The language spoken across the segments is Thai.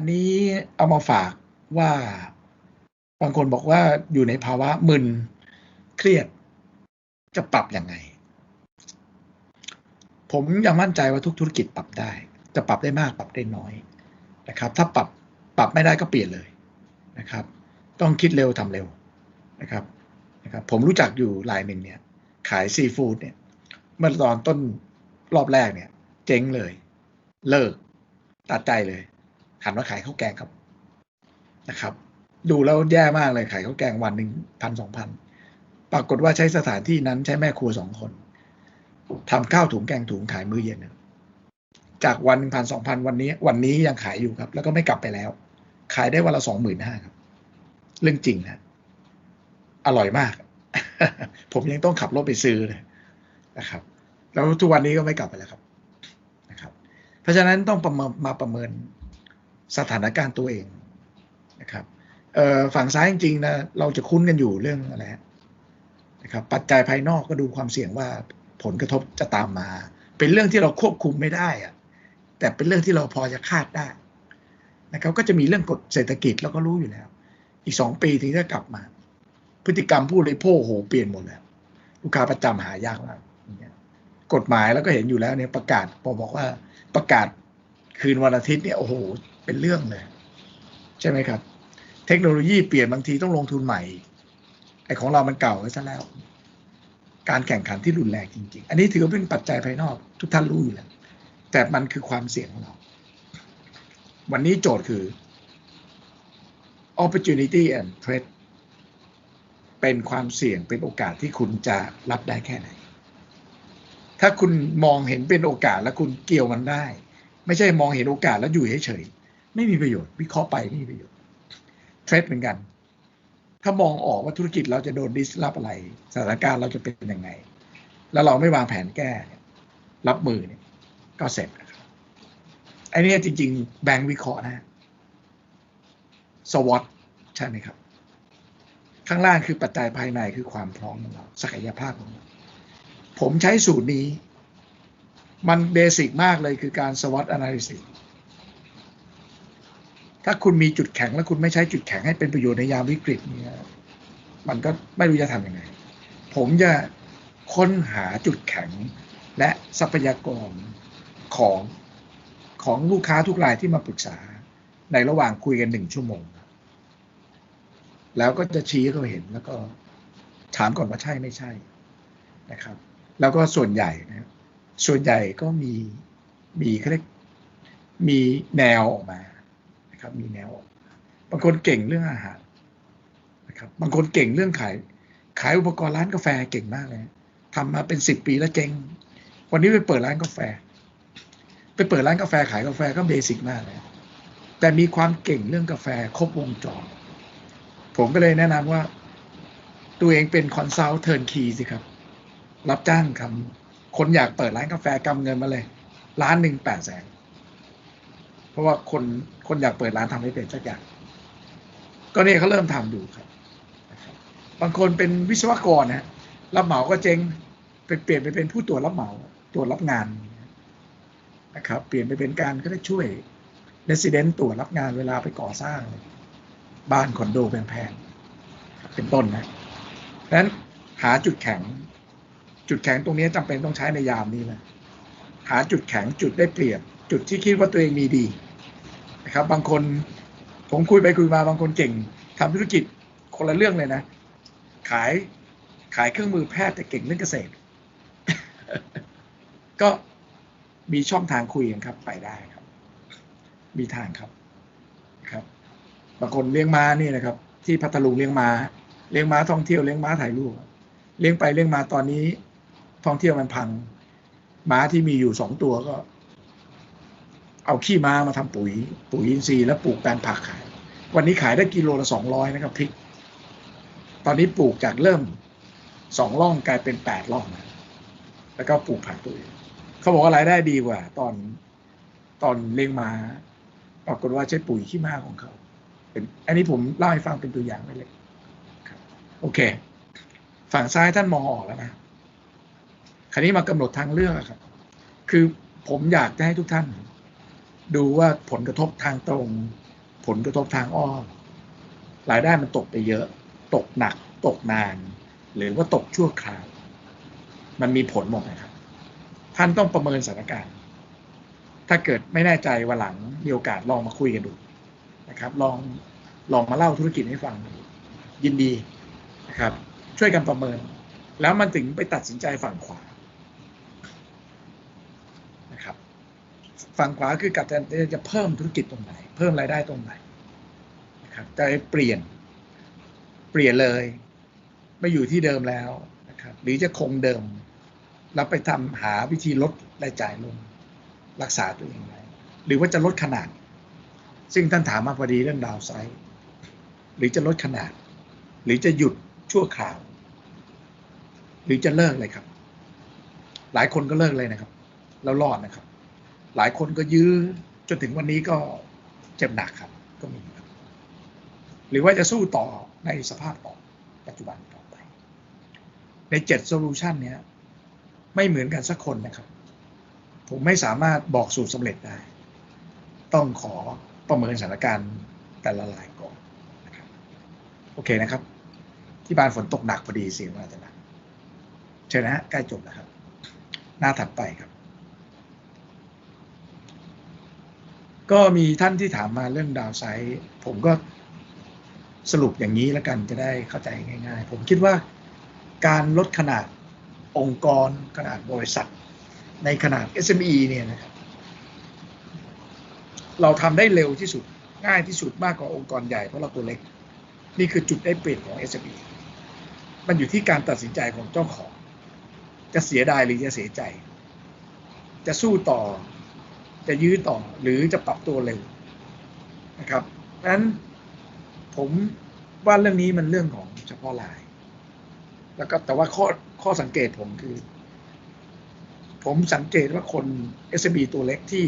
อันนี้เอามาฝากว่าบางคนบอกว่าอยู่ในภาวะมึนเครียดจะปรับยังไง ผมยังมั่นใจว่าทุกธุรกิจปรับได้ จะปรับได้มากปรับได้น้อยนะครับ ถ้าปรับปรับไม่ได้ก็เปลี่ยนเลยนะครับ ต้องคิดเร็วทำเร็วนะครับนะครับ ผมรู้จักอยู่รายหนึ่งเนี่ย ขายซีฟู้ดเนี่ย เมื่อตอนต้นรอบแรกเนี่ย เจ๊งเลย เลิกตัดใจเลย หันมาขายข้าวแกงครับนะครับ ดูแล้วแย่มากเลยขายข้าวแกงวันหนึ่งพันสองพันปรากฏว่าใช้สถานที่นั้นใช้แม่ครัวสองคนทำข้าวถุงแกงถุงขายมื้อเย็นจากวันหนึ่งพันสองพันวันนี้ วันนี้ยังขายอยู่ครับ แล้วก็ไม่กลับไปแล้ว ขายได้วันละสองหมื่นห้าครับ เรื่องจริงนะอร่อยมาก ผมยังต้องขับรถไปซื้อเลยนะครับ แล้วทุกวันนี้ก็ไม่กลับไปแล้วครับนะครับ เพราะฉะนั้นต้องประเมินมาประเมิน สถานการณ์ตัวเองนะครับฝั่งซ้ายจริงๆนะเราจะคุ้นกันอยู่เรื่องอะไรนะครับปัจจัยภายนอกก็ดูความเสี่ยงว่าผลกระทบจะตามมา เป็นเรื่องที่เราควบคุมไม่ได้อะแต่เป็นเรื่องที่เราพอจะคาดได้นะครับก็จะมีเรื่องกฎเศรษฐกิจเราก็รู้อยู่แล้ว อีกสองปีถึงจะกลับมา พฤติกรรมผู้บริโภคโหเปลี่ยนหมดแล้ว ลูกค้าประจำหายากมากกฎหมายแล้วก็เห็นอยู่แล้วเนี่ยประกาศพอบอกว่าประกาศคืนวันอาทิตย์เนี่ยโอ้โห เป็นเรื่องเลย ใช่ไหมครับ เทคโนโลยีเปลี่ยนบางทีต้องลงทุนใหม่ไอของเรามันเก่าไปซะแล้ว การแข่งขันที่รุนแรงจริง ๆ อันนี้ถือว่าเป็นปัจจัยภายนอก ทุกท่านรู้อยู่แล้วแต่มันคือความเสี่ยงของเรา วันนี้โจทย์คือ opportunity and threat เป็นความเสี่ยงเป็นโอกาสที่คุณจะรับได้แค่ไหน ถ้าคุณมองเห็นเป็นโอกาสแล้วคุณเกี่ยวมันได้ ไม่ใช่มองเห็นโอกาสแล้วอยู่เฉยๆ ไม่มีประโยชน์วิเคราะห์ไปไม่มีประโยชน์เทรดเหมือนกัน ถ้ามองออกว่าธุรกิจเราจะโดนดิสลอฟอะไรสถานการณ์เราจะเป็นยังไง แล้วเราไม่วางแผนแก้รับมือเนี่ยก็เสร็จนะครับไอ้นี่จริง ๆ แบงค์วิเคราะห์นะสวอตใช่ไหมครับ ข้างล่างคือปัจจัยภายในคือความพร้อมของเราศักยภาพของเราผมใช้สูตรนี้ มันเบสิกมากเลยคือการสวอตแอนาลิซิส ถ้าคุณมีจุดแข็งแล้วคุณไม่ใช้จุดแข็งให้เป็นประโยชน์ในยามวิกฤตเนี่ยมันก็ไม่รู้จะทำยังไง ผมจะค้นหาจุดแข็งและทรัพยากรของของลูกค้าทุกรายที่มาปรึกษา ในระหว่างคุยกันหนึ่งชั่วโมง แล้วก็จะชี้เขาเห็นแล้วก็ถามก่อนว่าใช่ไม่ใช่นะครับ แล้วก็ส่วนใหญ่นะส่วนใหญ่ก็มีมีเขาเรียกมีแนวออกมา ครับมีแนวบางคนเก่งเรื่องอาหารนะครับบางคนเก่งเรื่องขาย ขายอุปกรณ์ร้านกาแฟเก่งมากเลยทำมาเป็นสิบปีแล้วเจ๊งวันนี้ไปเปิดร้านกาแฟ ไปเปิดร้านกาแฟขายกาแฟก็เบสิกมากเลยแต่มีความเก่งเรื่องกาแฟครบวงจรผมก็เลยแนะนำว่า ตัวเองเป็นคอนซัลท์เทิร์นคีสิครับ รับจ้างคำคนอยากเปิดร้านกาแฟกำเงินมาเลยล้านหนึ่งแปดแสน ราะว่าคนคนอยากเปิดร้านทำให้เป็นสักอย่าง ก็เนี่ยเขาเริ่มทำดูครับ บางคนเป็นวิศวกรนะรับเหมาก็เจ๊งไปเปลี่ยนไปเป็นผู้ตรวจรับเหมาตรวจรับงานนะครับ เปลี่ยนไปเป็นการก็ได้ช่วยเรสซิเดนต์ตรวจรับงานเวลาไปก่อสร้าง บ้านคอนโดแพงๆเป็นต้นนะดังนั้นหาจุดแข็ง จุดแข็งตรงนี้จำเป็นต้องใช้ในยามนี้เลยหาจุดแข็งจุดได้เปรียบจุดที่คิดว่าตัวเองมีดี นะครับ บางคนผมคุยไปคุยมาบางคนเก่งทำธุรกิจคนละเรื่องเลยนะ ขายขายเครื่องมือแพทย์แต่เก่งเรื่องเกษตร ก็มีช่องทางคุยกันครับ ไปได้ครับ มีทางครับครับ บางคนเลี้ยงม้านี่นะครับ ที่พัทลุงเลี้ยงม้าเลี้ยงม้าท่องเที่ยวเลี้ยงม้าถ่ายรูปเลี้ยงไปเลี้ยงมาตอนนี้ ท่องเที่ยวมันพังม้าที่มีอยู่สองตัวก็ เอาขี้ม้ามาทำปุ๋ย ปุ๋ยอินทรีย์แล้วปลูกแปลงผักขาย วันนี้ขายได้กิโลละสองร้อยนะครับพริก ตอนนี้ปลูกจากเริ่มสองร่องกลายเป็นแปดร่องนะแล้วก็ปลูกผักตัวเองเขาบอกว่ารายได้ดีกว่า ตอนตอนเลี้ยงมา้าปรากฏว่าใช้ปุ๋ยขี้ม้าของเขาเป็นอันนี้ผมเล่าให้ฟังเป็นตัวอย่างไปเลยโอเค ฝั่งซ้ายท่านมองออกแล้วนะคราวนี้มากำหนดทางเลือกครับ คือผมอยากจะให้ทุกท่าน ดูว่าผลกระทบทางตรง ผลกระทบทางอ้อมรายได้มันตกไปเยอะ ตกหนัก ตกนาน หรือว่าตกชั่วคราว มันมีผลหมดนะครับ ท่านต้องประเมินสถานการณ์ ถ้าเกิดไม่แน่ใจวันหลังมีโอกาสลองมาคุยกันดูนะครับ ลองลองมาเล่าธุรกิจให้ฟัง ยินดีนะครับ ช่วยกันประเมิน แล้วมันถึงไปตัดสินใจฝั่งขวานะครับ ฝั่งขวาคือกับจะจะเพิ่มธุรกิจตรงไหน เพิ่มรายได้ตรงไหนนะครับจะเปลี่ยนเปลี่ยนเลย ไม่อยู่ที่เดิมแล้วนะครับหรือจะคงเดิมแล้วไปทำหาวิธีลดรายจ่ายลงรักษาตัวเองไว้หรือว่าจะลดขนาด ซึ่งท่านถามมาพอดีเรื่องดาวไซด์หรือจะลดขนาด หรือจะหยุดชั่วคราว หรือจะเลิกเลยครับ หลายคนก็เลิกเลยนะครับ แล้วรอดนะครับ หลายคนก็ยื้อจนถึงวันนี้ก็เจ็บหนักครับ ก็มีครับ หรือว่าจะสู้ต่อในสภาพต่อปัจจุบันต่อไป ในเจ็ดโซลูชันเนี้ยไม่เหมือนกันสักคนนะครับ ผมไม่สามารถบอกสูตรสำเร็จได้ ต้องขอประเมินสถานการณ์แต่ละรายก่อนนะครับโอเคนะครับ ที่บ้านฝนตกหนักพอดีเสียงมาจะหนักเชิญนะฮะใกล้จบแล้วครับ หน้าถัดไปครับ ก็มีท่านที่ถามมาเรื่องดาวไซด์ผมก็สรุปอย่างนี้แล้วกันจะได้เข้าใจง่าย ๆ ผมคิดว่าการลดขนาดองค์กรขนาดบริษัท ในขนาด SME เนี่ยนะครับเราทำได้เร็วที่สุดง่ายที่สุดมากกว่าองค์กรใหญ่เพราะเราตัวเล็ก นี่คือจุดได้เปรียบของ SME มันอยู่ที่การตัดสินใจของเจ้าของ จะเสียดายหรือจะเสียใจ จะสู้ต่อ จะยื้อต่อหรือจะปรับตัวเร็วนะครับเพราะฉะนั้นผมว่าเรื่องนี้มันเรื่องของเฉพาะราย แล้วก็แต่ว่าข้อข้อสังเกตผมคือ ผมสังเกตว่าคน SME ตัวเล็กที่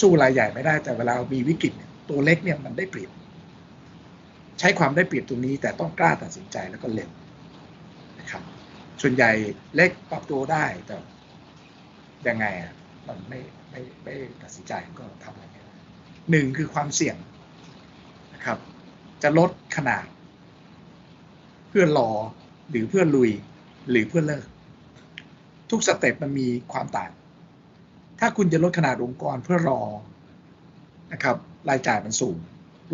สู้รายใหญ่ไม่ได้ แต่เวลามีวิกฤตตัวเล็กเนี่ยมันได้เปรียบ ใช้ความได้เปรียบตรงนี้ แต่ต้องกล้าตัดสินใจแล้วก็เร็วนะครับ ส่วนใหญ่เล็กปรับตัวได้แต่ยังไงอะมันไม่ ไม่ไม่ตัดสินใจก็ทำอะไรไม่ได้หนึ่งคือความเสี่ยงนะครับ จะลดขนาด เพื่อรอหรือเพื่อลุยหรือเพื่อเลิก ทุกสเต็ปมันมีความต่าง ถ้าคุณจะลดขนาดองค์กรเพื่อรอนะครับรายจ่ายมันสูง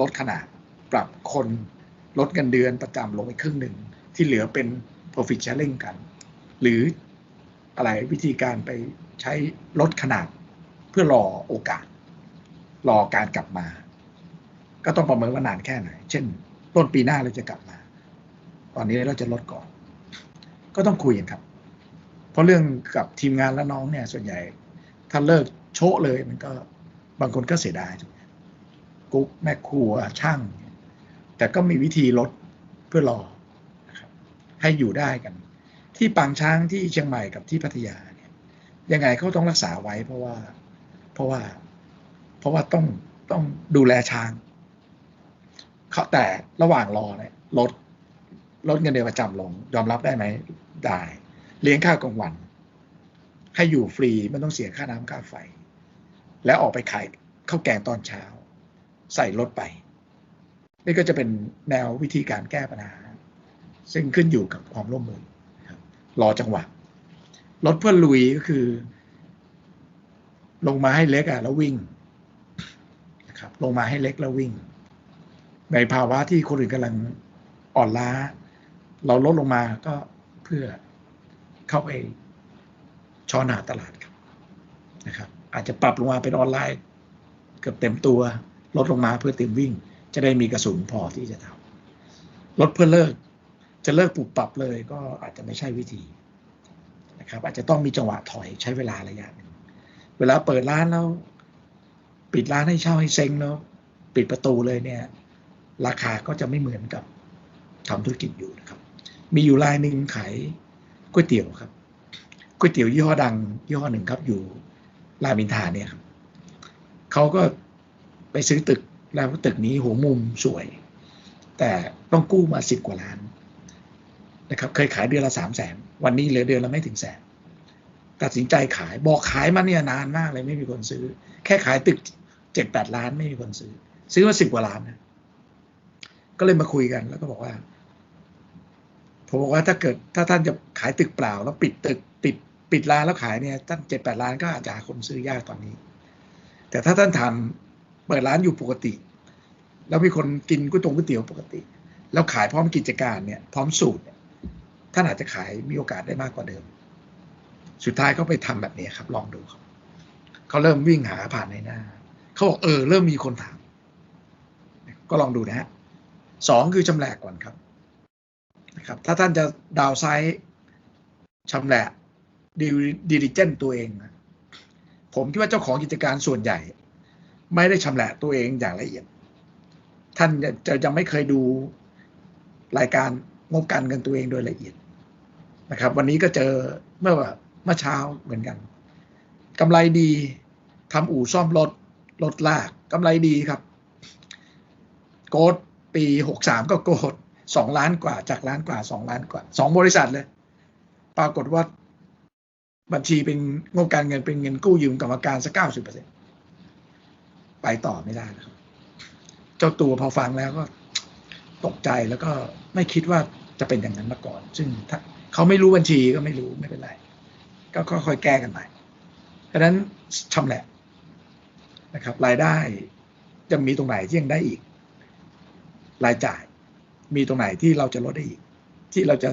ลดขนาดปรับคนลดเงินเดือนประจำลงไปครึ่งหนึ่ง ที่เหลือเป็น profit sharing กัน หรืออะไรวิธีการไปใช้ลดขนาด เพื่อรอโอกาส รอการกลับมา ก็ต้องประเมินว่านานแค่ไหน เช่น ต้นปีหน้าเราจะกลับมา ตอนนี้เราจะลดก่อน ก็ต้องคุยกันครับ เพราะเรื่องกับทีมงานและน้องเนี่ย ส่วนใหญ่ ถ้าเลิกโชะเลยมันก็บางคนก็เสียดายกุ๊กแม่ครัวช่าง แต่ก็มีวิธีลดเพื่อรอให้อยู่ได้กัน ที่ปางช้างที่เชียงใหม่กับที่พัทยาเนี่ยยังไงเขาต้องรักษาไว้เพราะว่า ราะว่า เพราะว่าต้องต้องดูแลช้างเขาแต่ระหว่างรอเนี่ยลดลดเงินเดือนประจำลง ยอมรับได้ไหมได้ เลี้ยงข้าวกลางวัน ให้อยู่ฟรีไม่ต้องเสียค่าน้ำค่าไฟ แล้วออกไปขายข้าวแกงตอนเช้า ใส่รถไป นี่ก็จะเป็นแนววิธีการแก้ปัญหา ซึ่งขึ้นอยู่กับความร่วมมือรอจังหวะรถเพื่อลุยก็คือ ลงมาให้เล็กอะแล้ววิ่งนะครับลงมาให้เล็กแล้ววิ่ง ในภาวะที่คนอื่นกำลังอ่อนล้า เราลดลงมาก็เพื่อเข้าไปช้อนหาตลาดครับนะครับ อาจจะปรับลงมาเป็นออนไลน์ เกือบเต็มตัว ลดลงมาเพื่อเต็มวิ่ง จะได้มีกระสุนพอที่จะทำลดเพื่อเลิก จะเลิกปรับปรับเลยก็อาจจะไม่ใช่วิธีนะครับ อาจจะต้องมีจังหวะถอยใช้เวลาระยะนึง เวลาเปิดร้านแล้ว ปิดร้านให้เช่าให้เซ็งแล้ว ปิดประตูเลยเนี่ย ราคาก็จะไม่เหมือนกับทำธุรกิจอยู่นะครับ มีอยู่รายหนึ่งขายก๋วยเตี๋ยวครับก๋วยเตี๋ยวยี่ห้อดังยี่ห้อหนึ่งครับ อยู่รามอินทาเนี่ยครับเขาก็ไปซื้อตึกแล้วตึกนี้หัวมุมสวย แต่ต้องกู้มาสิบกว่าล้านนะครับ เคยขายเดือนละสามแสนวันนี้เหลือเดือนละไม่ถึงแสน ตัดสินใจขายบอกขายมาเนี่ยนานมากเลยไม่มีคนซื้อ แค่ขายตึกเจ็ดแปดล้านไม่มีคนซื้อ ซื้อมาสิบกว่าล้านนะก็เลยมาคุยกันแล้วก็บอกว่า ผมบอกว่าถ้าเกิดถ้าท่านจะขายตึกเปล่า แล้วปิดตึกปิดปิดร้านแล้วขายเนี่ยตั้งเจ็ดแปดล้านก็อาจจะคนซื้อยากตอนนี้ แต่ถ้าท่านทำเปิดร้านอยู่ปกติ แล้วมีคนกินก๋วยตงก๋วยเตี๋ยวปกติ แล้วขายพร้อมกิจการเนี่ย พร้อมสูตรท่านอาจจะขายมีโอกาสได้มากกว่าเดิม สุดท้ายเขาไปทำแบบนี้ครับ ลองดูครับเขาเริ่มวิ่งหาผ่านในหน้าเขาบอกเออเริ่มมีคนถาม ก็ลองดูนะฮะสองคือชำแหละก่อนครับนะครับ ถ้าท่านจะดาวไซด์ชำแหละดีดิเจนตัวเองนะผมคิดว่าเจ้าของกิจการส่วนใหญ่ ไม่ได้ชำแหละตัวเองอย่างละเอียด ท่านจะจะไม่เคยดูรายการงบการเงินตัวเองโดยละเอียดนะครับ วันนี้ก็เจอเมื่อ มื่อเช้าเหมือนกันกำไรดีทำอู่ซ่อมรถรถลากกำไรดีครับ โกดปีหกสามก็โกดสองล้านกว่าจากล้านกว่าสองล้านกว่าสองบริษัทเลย ปรากฏว่าบัญชีเป็นงบการเงินเป็นเงินกู้ยืมกรรมการสักเก้าสิบเปอร์เซ็นไปต่อไม่ได้นะครับ เจ้าตัวพอฟังแล้วก็ตกใจแล้วก็ไม่คิดว่าจะเป็นอย่างนั้นมาก่อน ซึ่งถ้าเขาไม่รู้บัญชีก็ไม่รู้ไม่เป็นไร ก็ค่อยๆแก้กันไปเพราะนั้นชำแหละนะครับ รายได้จะมีตรงไหนที่ยังได้อีก รายจ่ายมีตรงไหนที่เราจะลดได้อีก ที่เราจะ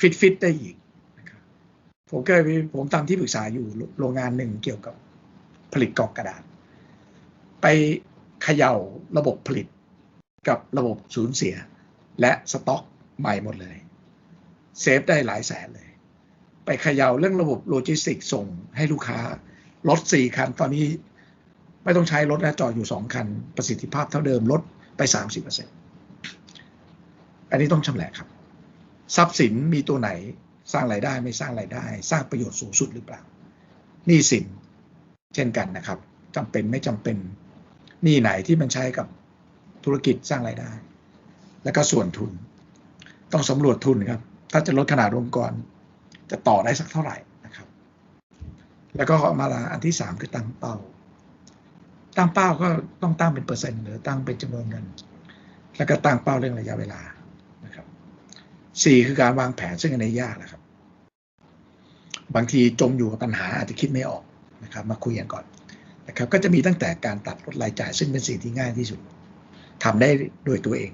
ฟิตฟิตได้อีกนะครับผมเคยผมทำที่ปรึกษาอยู่โรงงานหนึ่งเกี่ยวกับผลิตกล่องกระดาษ ไปเขย่าระบบผลิตกับระบบสูญเสีย และสต็อกใหม่หมดเลย เซฟได้หลายแสนเลย ไปเขย่าเรื่องระบบโลจิสติกส่งให้ลูกค้ารถสี่คัน ตอนนี้ไม่ต้องใช้รถแล้วจอดอยู่สองคัน ประสิทธิภาพเท่าเดิมลดไปสามสิบเปอร์เซ็นอันนี้ต้องชำแหละครับ ทรัพย์สินมีตัวไหนสร้างรายได้ไม่สร้างรายได้ สร้างประโยชน์สูงสุดหรือเปล่าหนี้สินเช่นกันนะครับจำเป็นไม่จำเป็นหนี้ไหนที่มันใช้กับธุรกิจสร้างรายได้ แล้วก็ส่วนทุน ต้องสำรวจทุนครับ ถ้าจะลดขนาดองค์กร จะต่อได้สักเท่าไหร่นะครับ แล้วก็มาอันที่สามคือตั้งเป้า ตั้งเป้าก็ต้องตั้งเป็นเปอร์เซ็นต์หรือตั้งเป็นจำนวนเงิน แล้วก็ตั้งเป้าเรื่องระยะเวลานะครับสี่คือการวางแผนซึ่งอันนี้ยากนะครับ บางทีจมอยู่กับปัญหาอาจจะคิดไม่ออกนะครับ มาคุยกันก่อนนะครับ ก็จะมีตั้งแต่การตัดลดรายจ่าย ซึ่งเป็นสิ่งที่ง่ายที่สุดทำได้โดยตัวเอง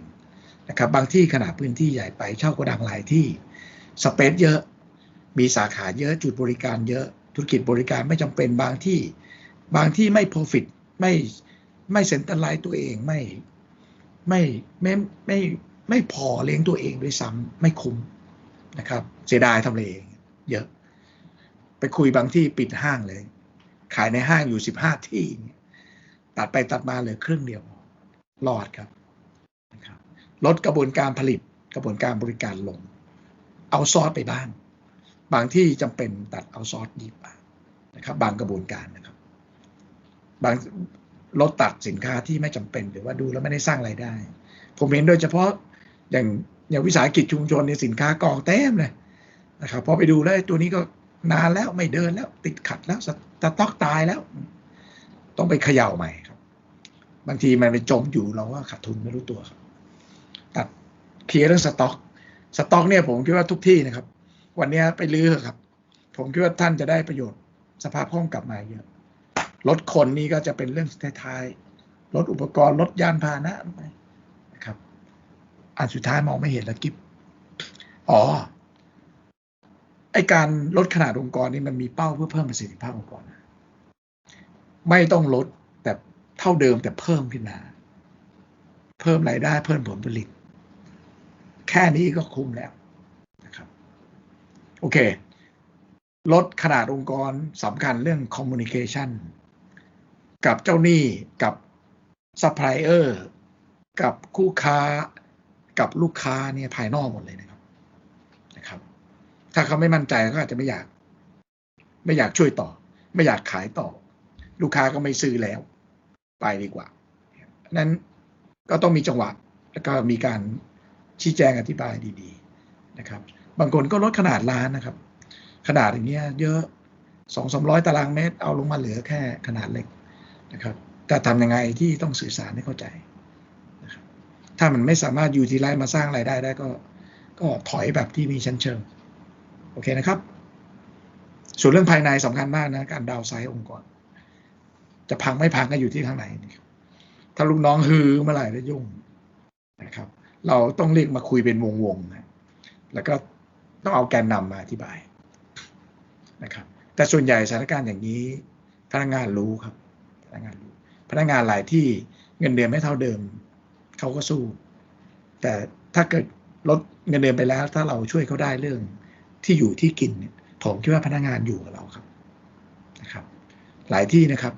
นะครับ บางที่ขนาดพื้นที่ใหญ่ไปเช่าโกดังหลายที่สเปซเยอะ มีสาขาเยอะจุดบริการเยอะ ธุรกิจบริการไม่จำเป็นบางที่ บางที่ไม่ profit ไม่ไม่เซ็นเตอร์ไลน์ตัวเองไม่ไม่ไม่ไม่ไม่พอเลี้ยงตัวเองด้วยซ้ำไม่คุ้มนะครับ เสียดายทำเลเองเยอะ ไปคุยบางที่ปิดห้างเลย ขายในห้างอยู่สิบห้าที่ ตัดไปตัดมาเหลือครึ่งเดียวรอดครับลดกระบวนการผลิตกระบวนการบริการลง เอาซอสไปบ้าง บางที่จำเป็นตัดเอาซอสดีกว่านะครับบางกระบวนการนะครับบางลดตัดสินค้าที่ไม่จำเป็นหรือว่าดูแล้วไม่ได้สร้างไรายได้ ผมเห็นโดยเฉพาะอย่างอย่างวิสาหกิจชุมชนในสินค้ากองเต็มเลยนะครับพอไปดูแล้วตัวนี้ก็นานแล้วไม่เดินแล้วติดขัดแล้วสต็อกตายแล้ว ต้องไปเขย่าใหม่ครับ บางทีมันไปจมอยู่เราว่าขาดทุนไม่รู้ตัวครับตัดเคลียร์เรื่องสต็อก สต็อกเนี่ยผมคิดว่าทุกที่นะครับ วันนี้ไปลื้อครับ ผมคิดว่าท่านจะได้ประโยชน์สภาพคล่องกลับมาเยอะรถคนนี้ก็จะเป็นเรื่องท้ายๆรถอุปกรณ์รถยานพาหนะนะครับอันสุดท้ายมองไม่เห็นแล้วกิบอ๋อไอการลดขนาดองค์กรนี่มันมีเป้าเพื่อเพิ่มประสิทธิภาพองค์กรไม่ต้องลดแต่เท่าเดิมแต่เพิ่มขึ้นมา เพิ่มรายได้เพิ่มผลผลิต แค่นี้ก็คุ้มแล้ว โอเค ลดขนาดองค์กรสำคัญเรื่องคอมมูนิเคชันกับเจ้าหนี้กับซัพพลายเออร์กับคู่ค้ากับลูกค้าเนี่ยภายนอกหมดเลยนะครับนะครับ ถ้าเขาไม่มั่นใจก็อาจจะไม่อยาก ไม่อยากช่วยต่อ ไม่อยากขายต่อ ลูกค้าก็ไม่ซื้อแล้ว ไปดีกว่านั้นก็ต้องมีจังหวะ แล้วก็มีการชี้แจงอธิบายดี ๆ นะครับ บางคนก็ลดขนาดร้านนะครับ ขนาดอย่างเงี้ยเยอะสองสามร้อยตารางเมตร เอาลงมาเหลือแค่ขนาดเล็กนะครับแต่ทำยังไงที่ต้องสื่อสารให้เข้าใจถ้ามันไม่สามารถยูทีไลซ์มาสร้างรายได้ได้ก็ ก็ถอยแบบที่มีชั้นเชิง โอเคนะครับ ส่วนเรื่องภายในสำคัญมากนะ การดาวน์ไซด์องค์กร จะพังไม่พังก็อยู่ที่ข้างในนถ้าลูกน้องฮือเมื่อไหร่แล้วยุ่งนะครับ เราต้องเรียกมาคุยเป็นวงๆนะแล้วก็ ต้องเอาแกนนำมาอธิบายนะครับแต่ส่วนใหญ่สถานการณ์อย่างนี้พนักงานรู้ครับพนักงานรู้พนักงานหลายที่เงินเดือนไม่เท่าเดิมเขาก็สู้ แต่ถ้าเกิดลดเงินเดือนไปแล้ว ถ้าเราช่วยเขาได้เรื่องที่อยู่ที่กินเนี่ยผมคิดว่าพนักงานอยู่กับเราครับนะครับ หลายที่นะครับ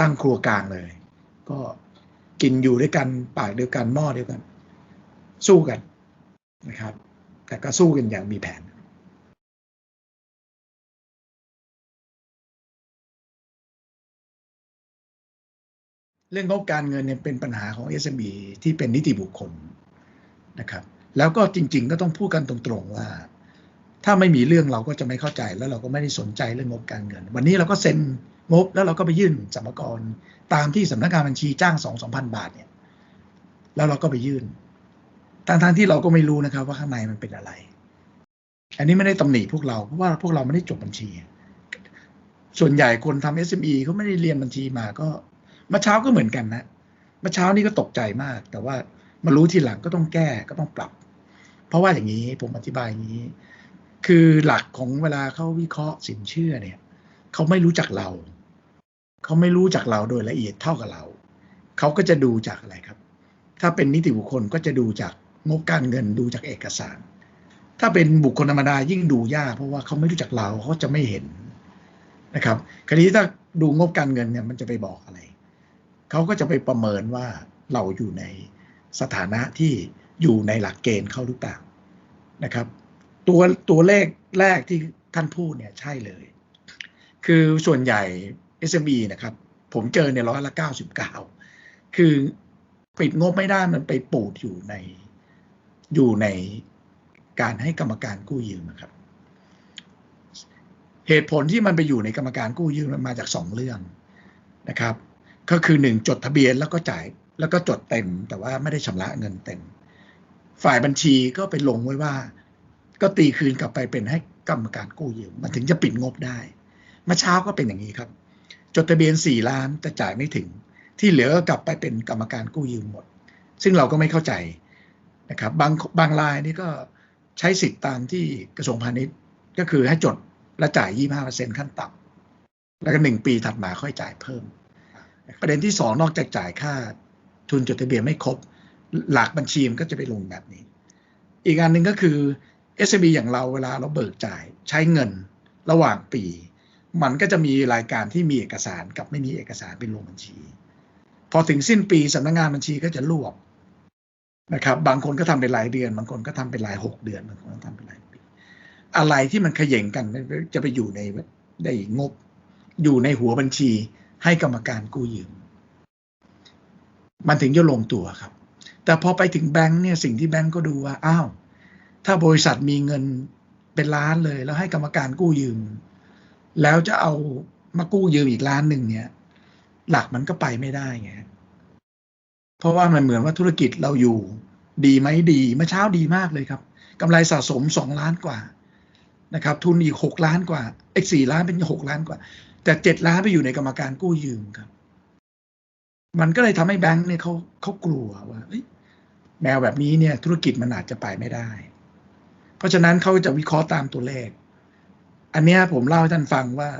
ตั้งครัวกลางเลย ก็กินอยู่ด้วยกันปากเดียวกันหม้อเดียวกัน สู้กันนะครับ แต่ก็สู้กันอย่างมีแผนเรื่องงบการเงินเนี่ยเป็นปัญหาของ SME ที่เป็นนิติบุคคลนะครับ แล้วก็จริง ๆ ก็ต้องพูดกันตรงๆว่า ถ้าไม่มีเรื่องเราก็จะไม่เข้าใจแล้วเราก็ไม่ได้สนใจเรื่องงบการเงิน วันนี้เราก็เซ็นงบแล้วเราก็ไปยื่นสมรกรตามที่สำนักงานบัญชีจ้างสองสองพันบาทเนี่ยแล้วเราก็ไปยื่น ทั้งทที่เราก็ไม่รู้นะครับ ว่าข้างในมันเป็นอะไร อันนี้ไม่ได้ตำหนิพวกเราเพราะว่าพวกเราไม่ได้จบบัญชี ส่วนใหญ่คนทำ SME เขาไม่ได้เรียนบัญชีมาก็มื่อเช้าก็เหมือนกันนะมื่อเช้านี้ก็ตกใจมาก แต่ว่ามารู้ทีหลังก็ต้องแก้ก็ต้องปรับ เพราะว่าอย่างนี้ผมอธิบายอย่างนี้ คือหลักของเวลาเขาวิเคราะห์สินเชื่อเนี่ยเขาไม่รู้จักเราเขาไม่รู้จักเราโดยละเอียดเท่ากับเรา เขาก็จะดูจากอะไรครับ ถ้าเป็นนิติบุคคลก็จะดูจาก งบการเงินดูจากเอกสาร ถ้าเป็นบุคคลธรรมดายิ่งดูยากเพราะว่าเขาไม่รู้จักเราเขาจะไม่เห็นนะครับคราวนี้ถ้าดูงบการเงินเนี่ยมันจะไปบอกอะไร เขาก็จะไปประเมินว่าเราอยู่ในสถานะที่อยู่ในหลักเกณฑ์เขาหรือเปล่านะครับตัวตัวเลขแรกที่ท่านพูดเนี่ยใช่เลย คือส่วนใหญ่ SME นะครับ ผมเจอในร้อยละเก้าสิบเก้าคือปิดงบไม่ได้มันไปปูดอยู่ใน อยู่ในการให้กรรมการกู้ยืมนะครับ เหตุผลที่มันไปอยู่ในกรรมการกู้ยืมมันมาจากสองเรื่องนะครับ ก็คือหนึ่งจดทะเบียนแล้วก็จ่ายแล้วก็จดเต็ม แต่ว่าไม่ได้ชำระเงินเต็ม ฝ่ายบัญชีก็ไปลงไว้ว่า ก็ตีคืนกลับไปเป็นให้กรรมการกู้ยืมมันถึงจะปิดงบได้เมื่อเช้าก็เป็นอย่างนี้ครับ จดทะเบียนสี่ล้านแต่จ่ายไม่ถึง ที่เหลือก็กลับไปเป็นกรรมการกู้ยืมหมด ซึ่งเราก็ไม่เข้าใจ นะครับบางบางรายนี่ก็ใช้สิทธิ์ตามที่กระทรวงพาณิชย์ ก็คือให้จดและจ่าย 25%ขั้นต่ำแล้วก็หนึ่งปีถัดมาค่อยจ่ายเพิ่ม ประเด็นที่สองนอกจากจ่ายค่าทุนจดทะเบียนไม่ครบ หลักบัญชีมันก็จะไปลงแบบนี้ อีกอันหนึ่งก็คือ SME อย่างเราเวลาเราเบิกจ่ายใช้เงินระหว่างปี มันก็จะมีรายการที่มีเอกสารกับไม่มีเอกสารเป็นลงบัญชี พอถึงสิ้นปีสำนักงานบัญชีก็จะรวบ นะครับบางคนก็ทำเป็นรายเดือน บางคนก็ทำเป็นรายหกเดือนบางคนก็ทำเป็นรายปี อะไรที่มันขย่งกันจะไปอยู่ในในงบ อยู่ในหัวบัญชีให้กรรมการกู้ยืม มันถึงจะลงตัวครับ แต่พอไปถึงแบงค์เนี่ยสิ่งที่แบงค์ก็ดูว่าอ้าวถ้าบริษัทมีเงินเป็นล้านเลย แล้วให้กรรมการกู้ยืม แล้วจะเอามากู้ยืมอีกล้านหนึ่งเนี่ย หลักมันก็ไปไม่ได้ไง เพราะว่ามันเหมือนว่าธุรกิจเราอยู่ ดีไหมดีเมื่อเช้าดีมากเลยครับกำไรสะสมสองล้านกว่านะครับทุนอีกหกล้านกว่าอีกสี่ล้านเป็นหกล้านกว่า แต่เจ็ดล้านไปอยู่ในกรรมการกู้ยืมครับ มันก็เลยทำให้แบงค์เนี่ยเขาเขากลัวว่าแนวแบบนี้เนี่ยธุรกิจมันอาจจะไปไม่ได้ เพราะฉะนั้นเขาจะวิเคราะห์ตามตัวเลข อันนี้ผมเล่าให้ท่านฟังว่า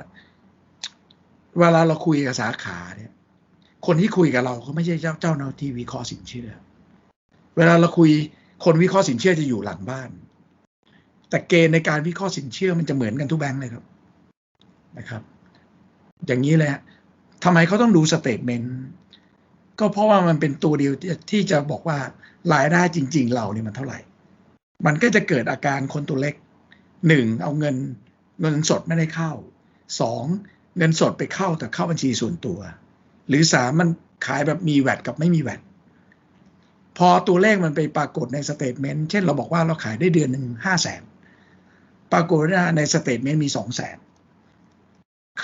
เวลาเราคุยกับสาขาเนี่ย คนที่คุยกับเราเขาไม่ใช่เจ้าเจ้าหน้าที่วิเคราะห์สินเชื่อ เวลาเราคุยคนวิเคราะห์สินเชื่อจะอยู่หลังบ้าน แต่เกณฑ์ในการวิเคราะห์สินเชื่อมันจะเหมือนกันทุกแบงค์เลยครับนะครับ อย่างนี้เลยฮะทำไมเขาต้องดูสเตทเมนต์ก็เพราะว่ามันเป็นตัวเดียวที่จะบอกว่ารายได้จริง ๆ เราเนี่ยมันเท่าไหร่ มันก็จะเกิดอาการคนตัวเล็กหนึ่งเอาเงินเงินสดไม่ได้เข้าสองเงินสดไปเข้าแต่เข้าบัญชีส่วนตัว หรือสามมันขายแบบมีแวดกับไม่มีแวดพอตัวเลขมันไปปรากฏในสเตทเมนต์เช่นเราบอกว่าเราขายได้เดือนหนึ่งห้าแสนปรากฏว่าในสเตทเมนต์มีสองแสน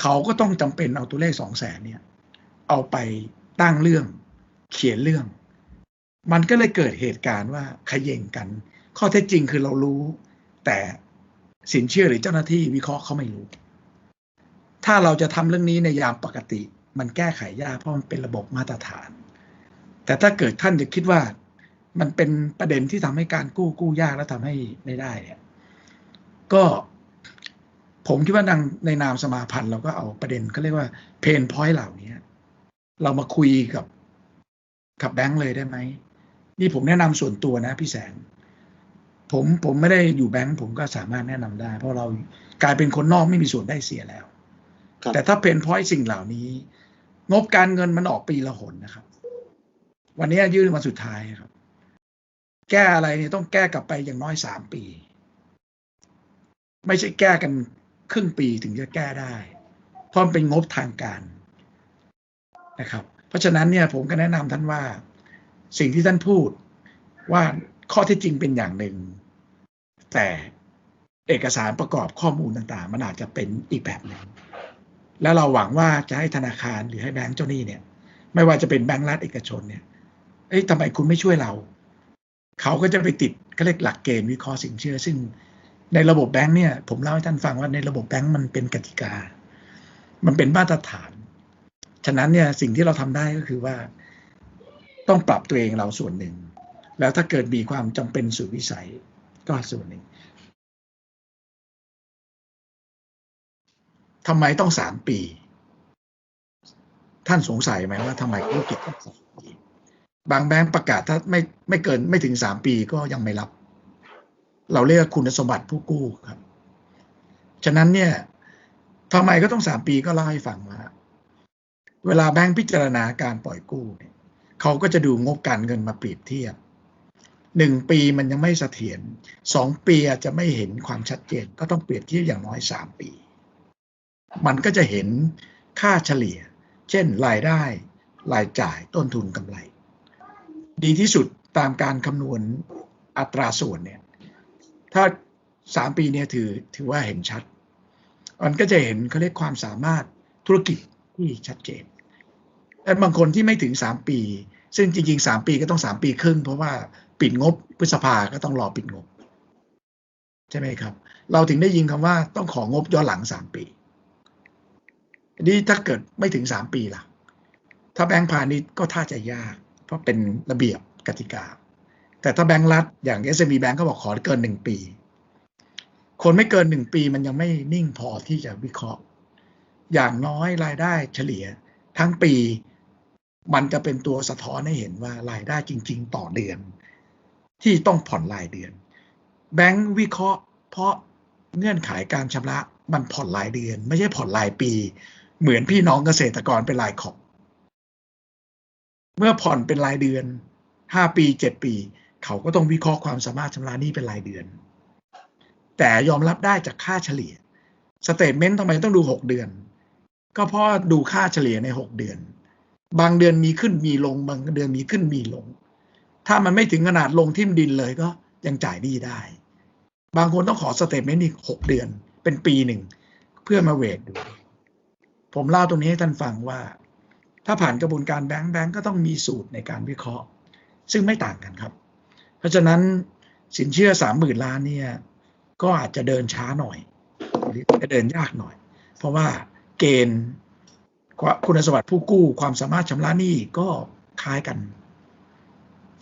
เขาก็ต้องจำเป็นเอาตัวเลขสองแสนเนี่ยเอาไปตั้งเรื่องเขียนเรื่อง มันก็เลยเกิดเหตุการณ์ว่าขย่งกัน ข้อเท็จจริงคือเรารู้ แต่สินเชื่อหรือเจ้าหน้าที่วิเคราะห์เขาไม่รู้ ถ้าเราจะทำเรื่องนี้ในยามปกติ มันแก้ไขยากเพราะมันเป็นระบบมาตรฐาน แต่ถ้าเกิดท่านจะคิดว่ามันเป็นประเด็นที่ทำให้การกู้กู้ยากและทำให้ไม่ได้เนี่ยก็ผมคิดว่าในในนามสมาพันธ์เราก็เอาประเด็นเขาเรียกว่าเพนพอยต์เหล่านี้เรามาคุยกับกับแบงค์เลยได้ไหม นี่ผมแนะนำส่วนตัวนะพี่แสง ผมผมไม่ได้อยู่แบงค์ผมก็สามารถแนะนำได้ เพราะเรากลายเป็นคนนอกไม่มีส่วนได้เสียแล้วครับแต่ถ้าเพนพอยต์สิ่งเหล่านี้ งบการเงินมันออกปีละหนนะครับ วันนี้ยื่นวันสุดท้ายครับ แก้อะไรเนี่ยต้องแก้กลับไปอย่างน้อยสามปี ไม่ใช่แก้กันครึ่งปีถึงจะแก้ได้ เพราะมันเป็นงบทางการนะครับ เพราะฉะนั้นเนี่ยผมก็แนะนำท่านว่าสิ่งที่ท่านพูดว่าข้อที่จริงเป็นอย่างหนึ่ง แต่เอกสารประกอบข้อมูลต่างๆ มันอาจจะเป็นอีกแบบหนึ่ง แล้วเราหวังว่าจะให้ธนาคารหรือให้แบงก์เจ้าหนี้เนี่ย ไม่ว่าจะเป็นแบงก์รัฐเอกชนเนี่ยเอ้ยทำไมคุณไม่ช่วยเรา เขาก็จะไปติดก็เรียกหลักเกณฑ์วิเคราะห์สินเชื่อ ซึ่งในระบบแบงก์เนี่ย ผมเล่าให้ท่านฟังว่าในระบบแบงก์มันเป็นกติกา มันเป็นมาตรฐาน ฉะนั้นเนี่ยสิ่งที่เราทำได้ก็คือว่า ต้องปรับตัวเองเราส่วนหนึ่ง แล้วถ้าเกิดมีความจำเป็นสุดวิสัยก็ส่วนหนึ่ง ทำไมต้องสามปี ท่านสงสัยไหมว่าทำไมธุรกิจต้องสามปี บางแบงก์ประกาศถ้าไม่ไม่เกินไม่ถึงสามปีก็ยังไม่รับ เราเรียกคุณสมบัติผู้กู้ครับ ฉะนั้นเนี่ยทำไมก็ต้องสามปีก็เล่าให้ฟังว่าเวลาแบงก์พิจารณาการปล่อยกู้เนี่ยเขาก็จะดูงบการเงินมาเปรียบเทียบหนึ่งปีมันยังไม่เสถียรสองปีอาจจะไม่เห็นความชัดเจน ก็ต้องเปรียบเทียบอย่างน้อยสามปี มันก็จะเห็นค่าเฉลี่ย เช่นรายได้รายจ่ายต้นทุนกำไร ดีที่สุดตามการคำนวณอัตราส่วนเนี่ยถ้าสามปีเนี่ยถือถือว่าเห็นชัด มันก็จะเห็นเขาเรียกความสามารถธุรกิจที่ชัดเจนแต่บางคนที่ไม่ถึงสามปี ซึ่งจริงๆสามปีก็ต้องสามปีครึ่ง เพราะว่าปิดงบพฤษภาก็ต้องรอปิดงบ ใช่ไหมครับ เราถึงได้ยินคำว่าต้องของบย้อนหลังสามปี นี่ถ้าเกิดไม่ถึงสามปีล่ะ ถ้าแบงก์พาณิชย์ก็ท่าจะยาก เพราะเป็นระเบียบกติกา แต่ถ้าแบงก์รัฐอย่าง SME แบงก์ก็บอกขอเกินหนึ่งปี คนไม่เกินหนึ่งปีมันยังไม่นิ่งพอที่จะวิเคราะห์ อย่างน้อยรายได้เฉลี่ย ทั้งปีมันจะเป็นตัวสะท้อนให้เห็นว่ารายได้จริง ๆ ต่อเดือน ที่ต้องผ่อนรายเดือน แบงก์วิเคราะห์ เพราะเงื่อนไขการชำระมันผ่อนรายเดือน ไม่ใช่ผ่อนรายปี เหมือนพี่น้องเกษตรกรเป็นรายขอบ เมื่อผ่อนเป็นรายเดือนห้าปีเจ็ดปี เขาก็ต้องวิเคราะห์ความสามารถชำระหนี้เป็นรายเดือน แต่ยอมรับได้จากค่าเฉลี่ยสเตทเมนต์ทำไมต้องดูหกเดือน ก็เพราะดูค่าเฉลี่ยในหกเดือน บางเดือนมีขึ้นมีลง บางเดือนมีขึ้นมีลง ถ้ามันไม่ถึงขนาดลงทิ่มดินเลยก็ยังจ่ายหนี้ได้ บางคนต้องขอสเตทเมนต์อีกหกเดือนเป็นปีหนึ่ง เพื่อมาเวทดู ผมเล่าตรงนี้ให้ท่านฟังว่า ถ้าผ่านกระบวนการแบงค์แบงค์ก็ต้องมีสูตรในการวิเคราะห์ ซึ่งไม่ต่างกันครับ เพราะฉะนั้นสินเชื่อสามหมื่นล้านเนี่ยก็อาจจะเดินช้าหน่อยหรือจะเดินยากหน่อย เพราะว่าเกณฑ์คุณสมบัติผู้กู้ความสามารถชำระหนี้ก็คล้ายกัน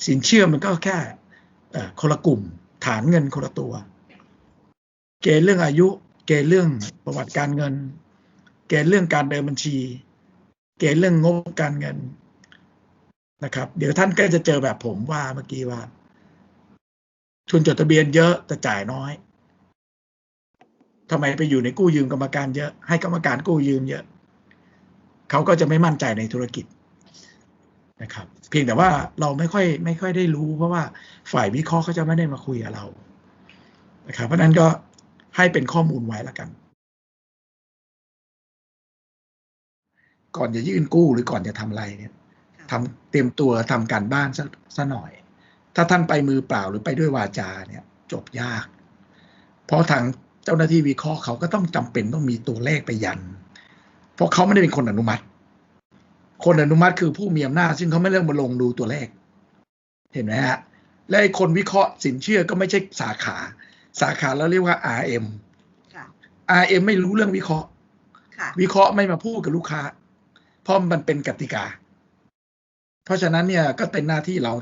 สินเชื่อมันก็แค่คนละกลุ่ม ฐานเงินคนละตัว เกณฑ์เรื่องอายุ เกณฑ์เรื่องประวัติการเงิน เกณฑ์เรื่องการเดินบัญชี เกณฑ์เรื่องงบการเงินนะครับ เดี๋ยวท่านก็จะเจอแบบผมว่าเมื่อกี้ว่า ทุนจดทะเบียนเยอะแต่จ่ายน้อยทำไมไปอยู่ในกู้ยืมกรรมการเยอะ ให้กรรมการกู้ยืมเยอะ เขาก็จะไม่มั่นใจในธุรกิจนะครับ เพียงแต่ว่าเราไม่ค่อยไม่ค่อยได้รู้ เพราะว่าฝ่ายวิเคราะห์เขาจะไม่ได้มาคุยกับเรานะครับเพราะนั้นก็ให้เป็นข้อมูลไว้แล้วกัน ก่อนจะยื่นกู้หรือก่อนจะทำอะไรเนี่ยทำเตรียมตัวทำการบ้านสักสัหน่อย ถ้าท่านไปมือเปล่าหรือไปด้วยวาจาเนี่ยจบยาก เพราะทางเจ้าหน้าที่วิเคราะห์เขาก็ต้องจำเป็นต้องมีตัวเลขไปยัน เพราะเขาไม่ได้เป็นคนอนุมัติ คนอนุมัติคือผู้มีอำนาจซึ่งเขาไม่เลือกมาลงดูตัวเลข เห็นไหมฮะ และไอ้คนวิเคราะห์สินเชื่อก็ไม่ใช่สาขา สาขาแล้วเรียกว่า RM ค่ะ RM ไม่รู้เรื่องวิเคราะห์ค่ะวิเคราะห์ไม่มาพูดกับลูกค้า เพราะมันเป็นกติกา เพราะฉะนั้นเนี่ยก็เป็นหน้าที่เรา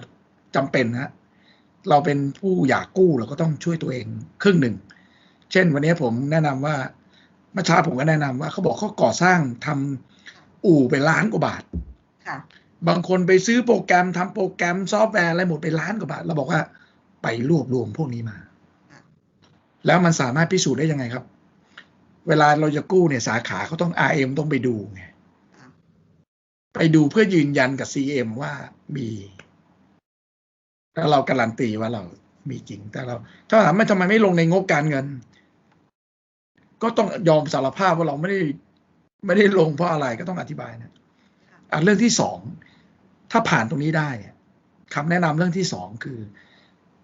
จำเป็นนะเราเป็นผู้อยากกู้เราก็ต้องช่วยตัวเองครึ่งหนึ่ง เช่น วันนี้ผมแนะนำว่าเมื่อเช้าผมก็แนะนำว่าเขาบอกเขาก่อสร้างทำอู่ไปล้านกว่าบาทค่ะบางคนไปซื้อโปรแกรมทำโปรแกรมซอฟต์แวร์อะไรหมดไปล้านกว่าบาทเราบอกว่าไปรวบรวมพวกนี้มา แล้วมันสามารถพิสูจน์ได้ยังไงครับ เวลาเราจะกู้เนี่ยสาขาเขาต้อง RM ต้องไปดูไง ไปดูเพื่อยืนยันกับ CM ว่ามีแล้วเราการันตีว่าเรามีจริง แต่เรา ถ้าถามว่าทำไมไม่ลงในงบการเงิน ก็ต้องยอมสารภาพว่าเราไม่ได้ไม่ได้ลงเพราะอะไรก็ต้องอธิบายนะอะเรื่องที่สองถ้าผ่านตรงนี้ได้เนี่ยคำแนะนำเรื่องที่สองคือ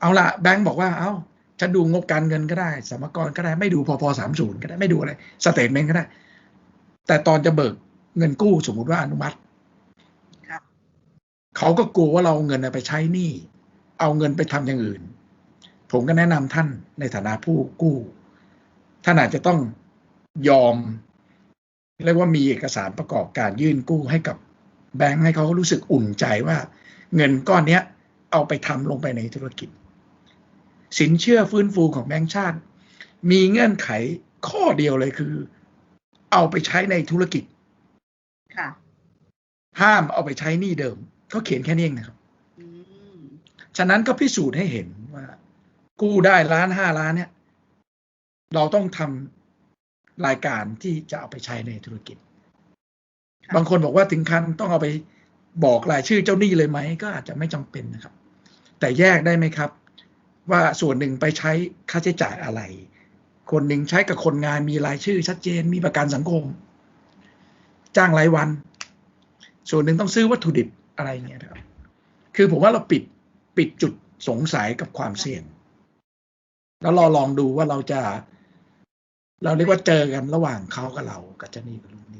เอาละแบงก์บอกว่า เอา้าฉันดูงบการเงินก็ได้สมกรก็ได้ไม่ดูพอพอสามศูนย์ก็ได้ไม่ดูอะไรสเตทเมนต์ก็ได้ แต่ตอนจะเบิกเงินกู้สมมุติว่าอนุมัติ เขาก็กลัวว่าเราเอาเงินไปใช้หนี้ เอาเงินไปทำอย่างอื่น ผมก็แนะนำท่านในฐานะผู้กู้ ท่านอาจจะต้องยอม เรียกว่ามีเอกสารประกอบการยื่นกู้ให้กับแบงค์ให้เขารู้สึกอุ่นใจว่า เงินก้อนเนี้ย เอาไปทำลงไปในธุรกิจ สินเชื่อฟื้นฟูของแบงก์ชาติ มีเงื่อนไขข้อเดียวเลยคือ เอาไปใช้ในธุรกิจค่ะห้ามเอาไปใช้หนี้เดิม เขาเขียนแค่นี้เองนะครับอืมฉะนั้นก็พิสูจน์ให้เห็นว่า กู้ได้ล้านห้าล้านเนี่ย เราต้องทำรายการที่จะเอาไปใช้ในธุรกิจ บางคนบอกว่าถึงขั้นต้องเอาไปบอกรายชื่อเจ้าหนี้เลยไหม ก็อาจจะไม่จำเป็นนะครับ แต่แยกได้ไหมครับ ว่าส่วนหนึ่งไปใช้ค่าใช้จ่ายอะไร คนหนึ่งใช้กับคนงานมีรายชื่อ ชัดเจนมีประกันสังคม จ้างรายวัน ส่วนหนึ่งต้องซื้อวัตถุดิบ อะไรเงี้ยครับ คือผมว่าเราปิดปิดจุดสงสัยกับความเสี่ยง แล้วเราลองดูว่าเราจะ เราเรียกว่าเจอกันระหว่างเขากับเรากับเจ้าหนี้กับลูก